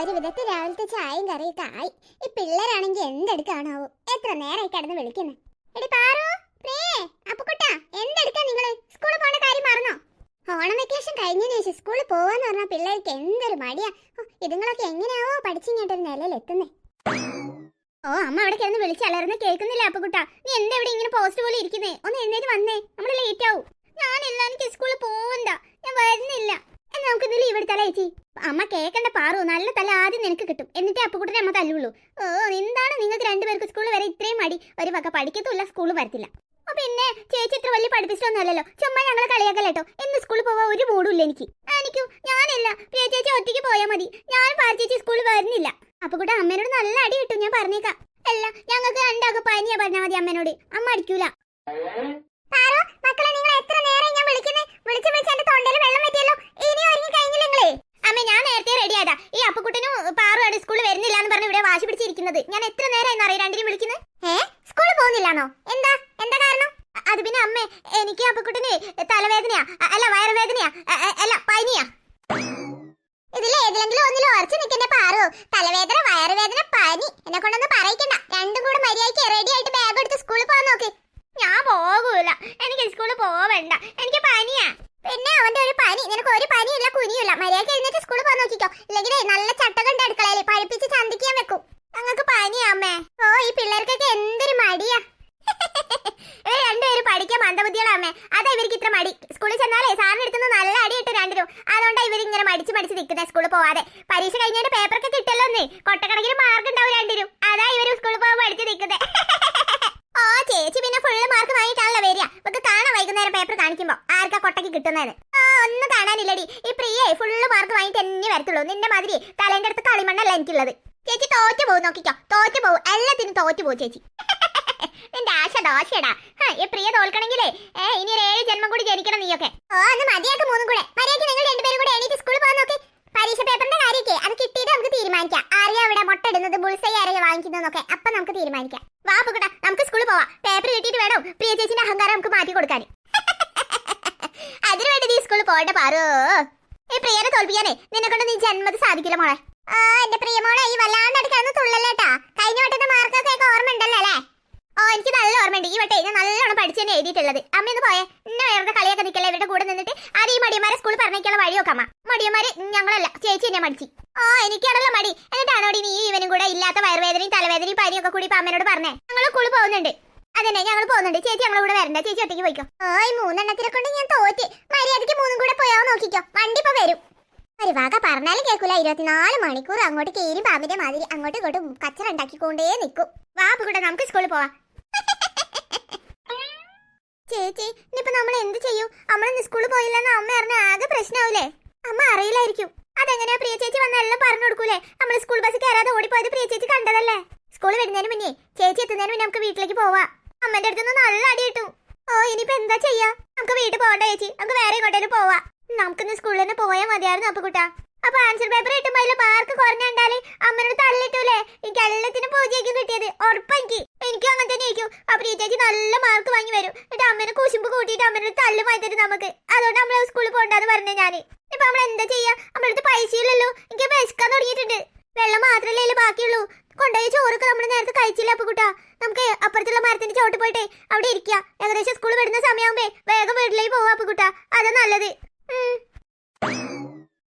ഒരു വിധത്തിൽ രാവിലത്തെ ചായയും കറിയൊക്കെ ആയി. ഈ പിള്ളേരാണെങ്കിൽ എന്തെടുക്കാണാവോ എത്ര നേരമായി കിടന്ന് വിളിക്കുന്നു? എടി പാറു പ്രിയേ അപ്പുക്കുട്ടാ എന്തെടുക്കാ നിങ്ങൾ? സ്കൂളിൽ പോണ കാര്യം മറന്നോ? ഓണം വെക്കേഷൻ കഴിഞ്ഞതിന് ശേഷം സ്കൂളിൽ പോവാന്ന് പറഞ്ഞാൽ പിള്ളേർക്ക് എന്തൊരു മടിയാ. ഇതുങ്ങളൊക്കെ എങ്ങനെയാവോ പഠിച്ചിങ്ങോട്ടൊരു നിലയിലെത്തുന്നേ. ഓ അമ്മ അവിടെ കിടന്ന് വിളിച്ചലർന്ന് കേൾക്കുന്നില്ല അപ്പുക്കുട്ടാ. നീ എന്താ ഇവിടെ ഇങ്ങനെ പോസ്റ്റ് പോലെ ഇരിക്കുന്നേ? ഒന്ന് എഴുന്നേറ്റ് വന്നേ. നമ്മൾ ലേറ്റ് ആവും. ഞാനില്ല എനിക്ക് സ്കൂളിൽ പോവണ്ട. ഞാൻ ഇന്ന് ചേച്ചി അമ്മ കേക്കണ്ട പാറു നല്ല തല ആദ്യം നിനക്ക് കിട്ടും. എന്നിട്ട് അപ്പുകുട്ടനെ അമ്മ തല്ലുള്ളൂ. ഓ എന്താണ് നിങ്ങൾക്ക് രണ്ടുപേർക്ക് സ്കൂളിൽ വരെ ഇത്രയും മടി? ഒരു വക പഠിക്കത്തുമില്ല സ്കൂളിൽ വരത്തില്ല. പിന്നെ ചേച്ചി ഇത്ര വലിയ പഠിപ്പിച്ചിട്ടൊന്നുമല്ലല്ലോ? ചുമ്മാ ഞങ്ങളെ കളിയാക്കല്ലോ എന്ന് സ്കൂളിൽ പോവാൻ ഒരു മൂടില്ല എനിക്ക്. എനിക്കും ഞാനില്ല. പ്രിയ ചേച്ചി ഒറ്റയ്ക്ക് പോയാൽ മതി. ഞാൻ പാറ ചേച്ചി സ്കൂളിൽ വരുന്നില്ല. അപ്പൊ കൂടെ അമ്മേനോട് നല്ല അടി കിട്ടും ഞാൻ പറഞ്ഞേക്കാം. അല്ല ഞങ്ങൾക്ക് രണ്ടാൾക്ക് പനിയാ പറഞ്ഞാൽ മതി അമ്മേനോട്. അമ്മ അടിക്കൂല. മക്കളെ നിങ്ങൾ എത്ര നേരം ഞാൻ വിളിക്കുന്നേ? വിളിച്ച് വിളിച്ച് എന്റെ തൊണ്ടയിൽ വെള്ളം പറ്റിയല്ലോ ഇനി ഒരുങ്ങി കഴിഞ്ഞില്ല നിങ്ങളെ അമ്മ ഞാൻ നേരത്തെ റെഡി ആയതാ ഈ അപ്പുക്കുട്ടനും പാറുവാണ് സ്കൂളിൽ വരുന്നില്ല എന്ന് പറഞ്ഞ് ഇവിടെ വാശി പിടിച്ചിരിക്കുന്നത് ഞാൻ എത്ര നേരം അറിയാം രണ്ടിനും വിളിക്കുന്നത് ഏ സ്കൂളിൽ പോകുന്നില്ലാന്നോ എന്താ എന്താ കാരണം അ- അത് പിന്നെ അമ്മേ എനിക്ക് അപ്പുക്കുട്ടന് തലവേദനയാ അ- അല്ല വയറുവേദനയാ. അല്ല പനിയാ. ഇതിൽ ഏതിലെങ്കിലും ഒന്നിൽ ഉറച്ചു നിൽക്കണ്ട പാറു. തലവേദന വയറുവേദന പനി. എന്നെ കൊണ്ടൊന്ന് പറയിക്കണ്ട. രണ്ടും കൂടെ മര്യാദയ്ക്ക് റെഡി ആയിട്ട് ബാഗ് എടുത്ത് സ്കൂളിൽ പോകാൻ നോക്ക്. ഞാൻ പോകൂല. എനിക്ക് സ്കൂളിൽ പോവണ്ട. എനിക്ക് പനിയാ പിന്നെ അവന്റെ ഒരു പനി നിനക്ക് ഒരു പനിയില്ല കുനിയില്ല മര്യാദയ്ക്ക് എഴുന്നേറ്റ് സ്കൂളിൽ പോകാൻ നോക്കിക്കോ ഇല്ലെങ്കിൽ നല്ല ചട്ടകണ്ട് അടുക്കളയിൽ പഴിപ്പിച്ച് ചന്തിക്കാൻ വെക്കും ഞങ്ങൾക്ക് പനിയാ അമ്മേ ഓ ഈ പിള്ളേർക്കൊക്കെ എന്തൊരു മടിയാ ഇവർ രണ്ടുപേരും പഠിക്കാൻ മന്ദബുദ്ധികളാ അമ്മേ അതാ ഇവർക്ക് ഇത്ര മടി സ്കൂളിൽ ചെന്നാലേ സാറിന് എടുത്തുനിന്ന് നല്ല അടി കിട്ടും രണ്ടിനും ഇവർ ഇവരിങ്ങനെ മടിച്ച് മടിച്ച് നിൽക്കുന്നത് സ്കൂളിൽ പോവാതെ. പരീക്ഷ കഴിഞ്ഞിട്ട് പേപ്പറൊക്കെ കിട്ടല്ലോ ഒന്ന് കൊട്ടക്കണക്കിന് മാർക്ക് ഉണ്ടാവും രണ്ടിനും അതാ ഇവർ സ്കൂളിൽ പോകാൻ പഠിച്ച് നിൽക്കുന്നത് ഓ ചേച്ചി പിന്നെ ഫുള്ള് മാർക്ക് വാങ്ങിയിട്ടാണല്ലോ വരിക. നമുക്ക് കാണാം വൈകുന്നേരം പേപ്പർ കാണിക്കുമ്പോൾ ആർക്കാ കൊട്ടയ്ക്ക് കിട്ടുന്നതെന്ന് ആ ഒന്നും കാണാനില്ലടി. ഈ പ്രിയേ ഫുള്ള് മാർക്ക് വാങ്ങിയിട്ട് എന്നെ വരത്തുള്ളൂ. നിന്റെ മാതിരി തലേന്റെ അടുത്ത് കളിമണ്ണല്ല എനിക്കുള്ളത്. ചേച്ചി തോറ്റു പോകും നോക്കിക്കോ. തോറ്റു പോകും. എല്ലാത്തിനും തോറ്റു പോകും ചേച്ചി. നിന്റെ ആശ ദോശയടാ. ഈ പ്രിയ തോൽക്കണമെങ്കിലേ ഇനി ഒരു ഏഴ് ജന്മം കൂടി ജനിക്കണം നീയൊക്കെ ഓ അന്ന് മതിയാക്ക് മൂന്നും കൂടെ മര്യാദയ്ക്ക് നിങ്ങൾ രണ്ടുപേരും കൂടെ എണീറ്റ് സ്കൂളിൽ പോകാൻ നോക്കി പരീക്ഷ പേപ്പറിന്റെ കാര്യമൊക്കെ അത് കിട്ടിയിട്ട് നമുക്ക് തീരുമാനിക്കാം ആരെയാ അവിടെ മുട്ട ഇടുന്നത് ബുൾസൈ ആരെയാ വാങ്ങിക്കുന്നതെന്നൊക്കെ അപ്പൊ നമുക്ക് തീരുമാനിക്കാം വാ പുകട നമുക്ക് സ്കൂളിൽ പോവാം പേപ്പർ കിട്ടിയിട്ട് വേണം പ്രിയ ചേച്ചിന്റെ അഹങ്കാരം നമുക്ക് മാറ്റി കൊടുക്കാൻ അതിനുവേണ്ടി നീ സ്കൂളിൽ പോകണ്ട പാറോ. ഈ പ്രിയനെ തോൽപ്പിക്കാനേ നിന്നെ കൊണ്ട് നീ ജന്മത് സാധിക്കില്ല മോളെ. ആ എന്റെ പ്രിയമോളെ ഈ വല്ലാണ്ട് അടുക്കാന്ന് തുള്ളല്ലേട്ടാ. കഴിഞ്ഞ വട്ടത്തെ മാർക്കൊക്കെ ഓർമ്മ ഉണ്ടല്ലോ അല്ലേ? ഓ എനിക്ക് നല്ല ഓർമ്മയുണ്ട്. ഈ വട്ടേ ഞാൻ നല്ലോണം പഠിച്ചു തന്നെ എഴുതിയിട്ടുള്ളത്. അമ്മ ഇന്ന് പോയേ ഇന്ന വേറെ കളിയൊക്കെ നിൽക്കല്ലേ ഇവരുടെ കൂടെ നിന്നിട്ട് അത് ഈ മടിയന്മാരെ സ്കൂളിൽ പറഞ്ഞേക്കുള്ള വഴി അമ്മ. മടിയന്മാര് ഞങ്ങളല്ല ചേച്ചി എന്നെ മടിച്ചു. ഓ എനിക്കാണല്ലോ മടി. എന്നിട്ടാണോടി നീ ഇവനും കൂടെ ഇല്ലാത്ത വയറുവേദനയും തലവേദനയും പനിയൊക്കെ കൂടി ഇപ്പൊ അമ്മനോട് പറഞ്ഞേ? ഞങ്ങൾ സ്കൂളിൽ പോകുന്നുണ്ട്. അതന്നെ ഞങ്ങൾ പോകുന്നുണ്ട്. ചേച്ചി ഞങ്ങളെ കൂടെ വരണ്ട. ചേച്ചി ഒറ്റയ്ക്ക് പോയിക്കോ. ഓയ് മൂന്നെണ്ണത്തിനെ കൊണ്ട് ഞാൻ തോറ്റി. മര്യാദയ്ക്ക് മൂന്നും കൂടെ പോയാവും നോക്കിക്കോ. വണ്ടി ഇപ്പൊ വരും. ഒരു വക പറഞ്ഞാലും കേൾക്കൂല ഇരുപത്തിനാല് മണിക്കൂർ അങ്ങോട്ട് കേരി പാമ്പിന്റെ മാതിരി അങ്ങോട്ടും ഇങ്ങോട്ടും കച്ചറ ഉണ്ടാക്കിക്കൊണ്ടേ നിൽക്കും. വാപ്പ് കൂടെ നമുക്ക് സ്കൂളിൽ പോവാം. ചേച്ചി ഇനിയിപ്പോ നമ്മൾ എന്ത് ചെയ്യും? നമ്മളൊന്ന് സ്കൂളിൽ പോയില്ലെന്ന് അമ്മ അറിഞ്ഞ ആകെ പ്രശ്നമാവില്ലേ അമ്മ അറിയില്ലായിരിക്കും. അതെങ്ങനെയാ പ്രിയ ചേച്ചി വന്നെല്ലാം പറഞ്ഞു കൊടുക്കൂലേ? നമ്മൾ സ്കൂൾ ബസ് കയറാതെ ഓടിപ്പോയത് പ്രിയ ചേച്ചി കണ്ടതല്ലേ? സ്കൂൾ വിടുന്നതിന് മുന്നേ ചേച്ചി എത്തുന്നതിന് മുന്നേ നമുക്ക് വീട്ടിലേക്ക് പോവാ. അമ്മന്റെ അടുത്ത് നല്ല അടി കിട്ടും. ഓ ഇനിയിപ്പോ എന്താ ചെയ്യാ? നമുക്ക് വീട്ടിൽ പോകണ്ട ചേച്ചി? നമുക്ക് വേറെ എങ്ങോട്ടേലും പോവാ. നമുക്കിന്ന് സ്കൂളിൽ തന്നെ പോയാൽ മതിയായിരുന്നു അപ്പൊ കുട്ടാ. അപ്പൊ ആൻസർ പേപ്പർ കിട്ടുമ്പോ അതിൽ മാർക്ക് കുറഞ്ഞുണ്ടാൽ അമ്മനോട് തള്ളിട്ടൂലേ എനിക്ക് എല്ലാത്തിനും പൂജയ്ക്കും കിട്ടിയത്. ഉറപ്പെനിക്ക് എനിക്കും. അങ്ങനെ തന്നെ ആയിരിക്കും. അപ്പൊ ഈ ചേച്ചി നല്ല മാർക്ക് വാങ്ങി വരും. എന്നിട്ട് അമ്മനെ കുശുമ്പ് കൂട്ടിയിട്ട് അമ്മനോട് തള്ളു മാറ്റി നമുക്ക്. അതുകൊണ്ട് നമ്മൾ സ്കൂളിൽ പോകണ്ടെന്ന് പറഞ്ഞേ ഞാൻ ഇപ്പൊ നമ്മൾ എന്താ ചെയ്യാ? നമ്മളടുത്ത് പൈസ ഇല്ലല്ലോ. എനിക്ക് വിശക്കാൻ തുടങ്ങിയിട്ടുണ്ട്. വെള്ളം മാത്രല്ലേ അതിൽ ബാക്കിയുള്ളൂ. കൊണ്ടുപോയി ചോറൊക്കെ നമ്മൾ നേരത്തെ കഴിച്ചില്ല അപ്പൊ കുട്ടാ? നമുക്ക് അപ്പുറത്തുള്ള മരത്തിന്റെ ചോട്ട് പോയിട്ട് അവിടെ ഇരിക്കുക ഏകദേശം സ്കൂൾ വിടുന്ന സമയമാകുമ്പേ വേഗം വീട്ടിലേക്ക് പോവാ അപ്പുകുട്ട. അതാ നല്ലത്. ഉം.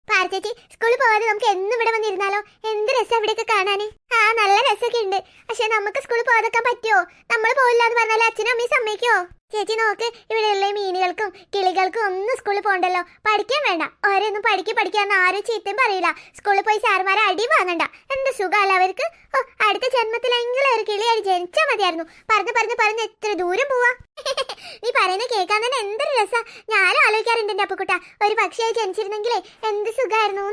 പാർച്ചേച്ചി സ്കൂളിൽ പോവാതെ നമുക്ക് എന്നും ഇവിടെ വന്നിരുന്നാലോ? എന്ത് രസം ഇവിടെയൊക്കെ കാണാന്. ആ നല്ല രസമൊക്കെ ഉണ്ട്. പക്ഷെ നമുക്ക് സ്കൂളിൽ പോകാതെക്കാൻ പറ്റുമോ നമ്മൾ പോയില്ല എന്ന് പറഞ്ഞാൽ അച്ഛനും അമ്മയും സമ്മതിക്കോ ചേച്ചി നോക്ക് ഇവിടെയുള്ള മീനുകൾക്കും കിളികൾക്കും ഒന്നും സ്കൂളിൽ പോകണ്ടല്ലോ പഠിക്കാൻ വേണ്ട. ഓരോന്നും പഠിക്ക് പഠിക്കാന്ന് ആരും ചീത്തയും പറയില്ല സ്കൂളിൽ പോയി സാർമാരെ അടി വാങ്ങണ്ട. എന്ത് സുഖമല്ല അവർക്ക്? ഓ അടുത്ത ജന്മത്തിലെങ്കിലും ഒരു കിളിയായി ജനിച്ചാൽ മതിയായിരുന്നു. പറഞ്ഞു പറഞ്ഞു പറഞ്ഞ് എത്ര ദൂരം പോവാ. നീ പറയുന്നത് കേൾക്കാൻ തന്നെ എന്തൊരു രസാ. ഞാനും ആലോചിക്കാറുണ്ട് എന്റെ അപ്പക്കുട്ട. ഒരു പക്ഷിയായി ജനിച്ചിരുന്നെങ്കിലേ എന്ത് സുഖമായിരുന്നു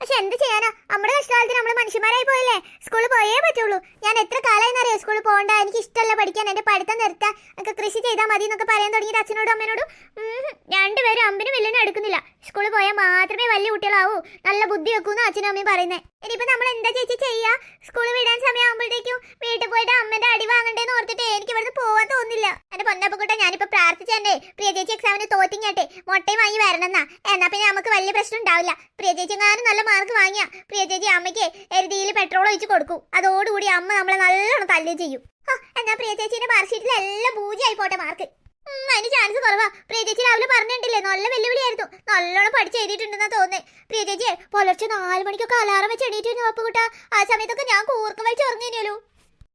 പക്ഷെ എന്ത് ചെയ്യാനാ? നമ്മുടെ കഷ്ടകാലത്തിന് നമ്മൾ മനുഷ്യന്മാരായി പോയല്ലേ? സ്കൂളിൽ പോയേ പറ്റുള്ളൂ. ഞാൻ എത്ര കാലമായിരുന്നു അറിയാം സ്കൂളിൽ പോകണ്ട എനിക്ക് ഇഷ്ടമല്ല പഠിക്കാൻ എന്റെ പഠിത്തം നിർത്താൻ. എനിക്ക് കൃഷി ചെയ്താൽ മതി എന്നൊക്കെ പറയാൻ തുടങ്ങിയത് അച്ഛനോടും അമ്മേനോടും ഉം, രണ്ടുപേരും അമ്പിനും വില്ലനും എടുക്കുന്നില്ല സ്കൂളിൽ പോയാൽ മാത്രമേ വലിയ കുട്ടികളാവൂ. നല്ല ബുദ്ധി വെക്കൂന്ന് അച്ഛനും അമ്മയും പറയുന്നത് ഇനിയിപ്പോ നമ്മൾ എന്താ ചേച്ചി ചെയ്യാ? സ്കൂളിൽ വിടാൻ സമയമാകുമ്പോഴത്തേക്കും വീട്ടിൽ പോയിട്ട് അമ്മന്റെ അടി വാങ്ങണ്ടേന്ന് ഓർത്തിട്ട് എനിക്ക് ഇവിടുന്ന് പോകാൻ തോന്നില്ല. പൊന്നപ്പക്കുട്ട ഞാനിപ്പോ പ്രാർത്ഥിച്ചെന്നെ പ്രിയ ചേച്ചി എക്സാമിന് തോറ്റിങ്ങട്ടെ. മുട്ടയും വാങ്ങി വരണമെന്നാ എന്നാ പിന്നെ നമുക്ക് വലിയ പ്രശ്നം ഉണ്ടാവില്ല. പ്രിയ ചേച്ചി എങ്ങാനും നല്ല മാർക്ക് വാങ്ങിയ. പ്രിയ ചേച്ചി അമ്മയ്ക്ക് എരുതിയിൽ പെട്രോൾ ഒഴിച്ച് കൊടുക്കും. അതോടുകൂടി അമ്മ നമ്മളെ നല്ലോണം തല്ലുകയും ചെയ്യും. എന്നാ പ്രിയ ചേച്ചിന്റെ മാർക്ക് ഷീറ്റിൽ എല്ലാം പൂജയായി പോട്ടെ മാർക്ക് അതിന് ചാൻസ് കുറവാ. പ്രിയ ചേച്ചി രാവിലെ പറഞ്ഞിട്ടില്ലേ നല്ല വെല്ലുവിളിയായിരുന്നു. നല്ലോണം പഠിച്ച് എഴുതിയിട്ടുണ്ടെന്നാ തോന്നേ പ്രിയ ചേച്ചി പുലർച്ചെ നാല് മണിക്കൊക്കെ അലാറം വെച്ച് എണീറ്റിരുന്നു അപ്പുകുട്ട. ആ സമയത്തൊക്കെ ഞാൻ കൂർക്കം വെച്ച് ഉറങ്ങിനു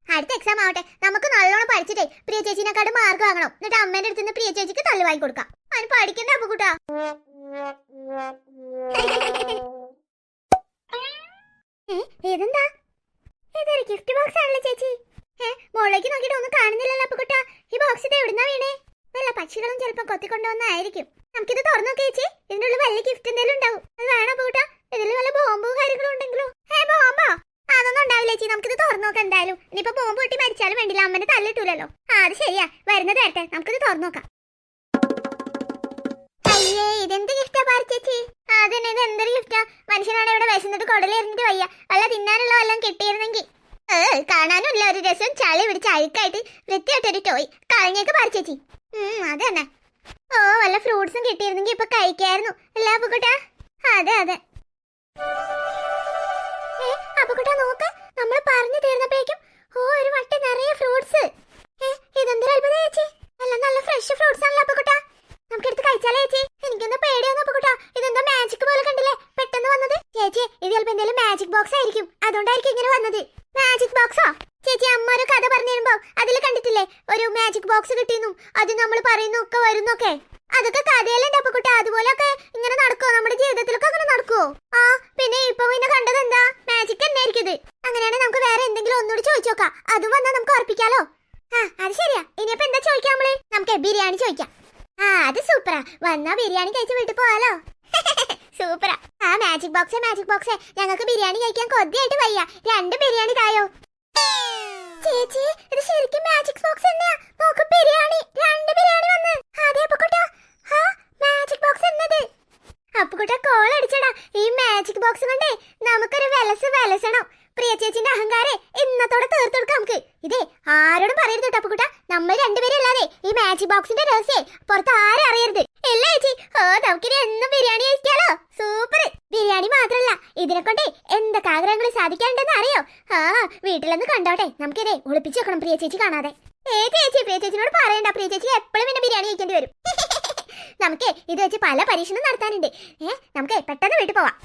അടുത്ത എക്സാം ആവട്ടെ. നമുക്ക് നല്ലോണം പഠിച്ചിട്ടേ പ്രിയ ചേച്ചിനെക്കാട് മാർക്ക് വാങ്ങണം. എന്നിട്ട് അമ്മേന്റെ അടുത്ത് നിന്ന് പ്രിയ ചേച്ചിക്ക് തള്ളു വാങ്ങി കൊടുക്കാം. അതിന് പഠിക്കണ്ട അപ്പുകുട്ട ഇതെന്താ ഇതൊരു ഗിഫ്റ്റ് ബോക്സ് ആണല്ലോ ചേച്ചി? മോളേക്ക് നോക്കിട്ട് ഒന്നും കാണുന്നില്ലല്ലോ അപ്പുകുട്ട ഈ ബോക്സ് ഇത് എവിടുന്നാ വീണേ? വല്ല പക്ഷികളും ചിലപ്പോ കൊത്തിക്കൊണ്ടുവന്നായിരിക്കും. നമുക്കിത് തുറന്നു നോക്കി ചേച്ചി. ഇതിന്റെ ഉള്ളിൽ വലിയ ഗിഫ്റ്റ് എന്തെങ്കിലും ഉണ്ടാവും. അത് വേണം അപ്പുകുട്ട ഇതിൽ വല്ല ബോംബും കാര്യങ്ങളും ഉണ്ടെങ്കിലോ? ഏ ബോംബോ? അതൊന്നും ഉണ്ടാവില്ല ചേച്ചി. നമുക്കിത് തുറന്നു നോക്കാം എന്തായാലും. ഇനിയിപ്പോ ബോംബ് പൊട്ടി മരിച്ചാലും വേണ്ടില്ല. അമ്മനെ തല്ലിട്ടൂലല്ലോ ആ അത് ശരിയാ. വരുന്നത് വരട്ടെ. നമുക്കിത് തുറന്നു നോക്കാം. അയ്യേ ഇതെന്ത് ഗിഫ്റ്റാ ചേച്ചി? അതന്നെ ഇത് എന്തൊരു ഗിഫ്റ്റാ മനുഷ്യനാണ് ഇവിടെ വിശന്നിട്ട് കുടലെറിഞ്ഞിട്ട് വയ്യ. വല്ല തിന്നാനുള്ള വല്ലതും കിട്ടിയിരുന്നെങ്കിൽ. കാണാനുമില്ല. ഒരു രസം ചളി പിടിച്ച് അഴുക്കായിട്ട് വൃത്തിയായിട്ടൊരു ടോയ് കളഞ്ഞേക്ക് പാറ ചേച്ചി. ഉം അത് തന്നെ. ഓ വല്ല ഫ്രൂട്ട്സും കിട്ടിയിരുന്നെങ്കിൽ ഇപ്പൊ കഴിക്കായിരുന്നു. അല്ല അപ്പുക്കുട്ടാ? അതെ അതെ. അപ്പുക്കുട്ടാ നോക്ക് നമ്മൾ പറഞ്ഞു തീർന്നപ്പോഴേക്കും ഓ ഒരു വട്ടി നിറയെ ഫ്രൂട്ട്സ് ഇതെന്തൊരു അത്ഭുതം ചേച്ചി? നല്ല ഫ്രഷ് ഫ്രൂട്ട്സ് ആണല്ലോ അപ്പുക്കുട്ടാ നമുക്ക് എടുത്ത് കഴിച്ചാലേ ചേച്ചി? എനിക്കൊന്ന് പേടിയൊന്നും അപ്പുക്കുട്ടാ ഇതെന്താ മാജിക് പോലെ കണ്ടില്ലേ? പെട്ടെന്ന് വന്നത്? ചേച്ചി ഇത് ചിലപ്പോ എന്തെങ്കിലും മാജിക് ബോക്സ് ആയിരിക്കും. അതുകൊണ്ടായിരിക്കും ഇങ്ങനെ വന്നത്. മാജിക് ബോക്സോ ചേച്ചി അമ്മ ഒരു കഥ പറഞ്ഞു തരുമ്പോ അതിൽ കണ്ടിട്ടില്ലേ? ഒരു മാജിക് ബോക്സ് കിട്ടിയെന്നും അത് നമ്മൾ പറയുന്നൊക്കെ വരുന്നൊക്കെ അതൊക്കെ കഥയല്ലേ അപ്പുക്കുട്ട അതുപോലൊക്കെ ഇങ്ങനെ നടക്കുവോ? നമ്മുടെ ജീവിതത്തിലൊക്കെ അങ്ങനെ നടക്കുവോ? ആ പിന്നെ ഇപ്പൊ പിന്നെ കണ്ടത് എന്താ? മാജിക് എന്നായിരിക്കും ഇത്. അങ്ങനെയാണെങ്കിൽ നമുക്ക് വേറെ എന്തെങ്കിലും ഒന്നുകൂടി ചോദിച്ചോക്കാം അതും വന്നാൽ നമുക്ക് ഉറപ്പിക്കാലോ. ആ അത് ശരിയാ. ഇനിയിപ്പോ എന്താ ചോദിക്കാം നമ്മൾ? നമുക്ക് ബിരിയാണി ചോദിക്കാം. ആ അത് സൂപ്പറാ വന്നാ ബിരിയാണി കഴിച്ച് വീട്ടിൽ പോവാലോ. സൂപ്പറാ ആ. മാജിക് ബോക്സേ മാജിക് ബോക്സേ ഞങ്ങൾക്ക് ബിരിയാണി കഴിക്കാൻ കൊതിയായിട്ട് വയ്യ. രണ്ട് ബിരിയാണി തായോ ചേച്ചി ഇത് ശരിക്കും മാജിക് ബോക്സ് തന്നെയാ നോക്ക് ബിരിയാണി രണ്ട് ബിരിയാണി വന്ന് അതെ അപ്പുക്കുട്ടാ ഹാ മാജിക് ബോക്സ് എന്നത് അപ്പുക്കുട്ട കോൾ അടിച്ചടാ ഈ മാജിക് ബോക്സ് കൊണ്ടേ നമുക്കൊരു വിലസ് വിലസണം പ്രിയ ചേച്ചിന്റെ ഇന്നത്തോടെ തീർത്തു കൊടുക്കാം നമുക്ക്. ഇതേ ആരോടും പറയരുത് കേട്ടോ അപ്പുക്കുട്ട. നമ്മൾ രണ്ടുപേരും അല്ലാതെ ഈ മാജിക് ബോക്സിന്റെ രഹസ്യം പുറത്ത് ആരും അറിയരുത്. ഇല്ല ചേച്ചി ഓ നമുക്കിനി എന്നും ബിരിയാണി കഴിക്കാലോ. സൂപ്പർ. ബിരിയാണി മാത്രല്ല ഇതിനെ കൊണ്ടേ എന്തൊക്കെ ആഗ്രഹങ്ങൾ സാധിക്കാനുണ്ടെന്ന് അറിയോ? ആ വീട്ടിലൊന്ന് കണ്ടോട്ടെ. നമുക്കിതേ ഒളിപ്പിച്ചു വെക്കണം പ്രിയ ചേച്ചി കാണാതെ. ഏ ചേച്ചി പ്രിയ ചേച്ചിനോട് പറയണ്ട. പ്രിയ ചേച്ചി എപ്പോഴും പിന്നെ ബിരിയാണി കഴിക്കേണ്ടി വരും. നമുക്ക് ഇത് വെച്ച് പല പരീക്ഷണം നടത്താനുണ്ട്. ഏ നമുക്ക് പെട്ടെന്ന് വീട്ടിൽ പോവാം.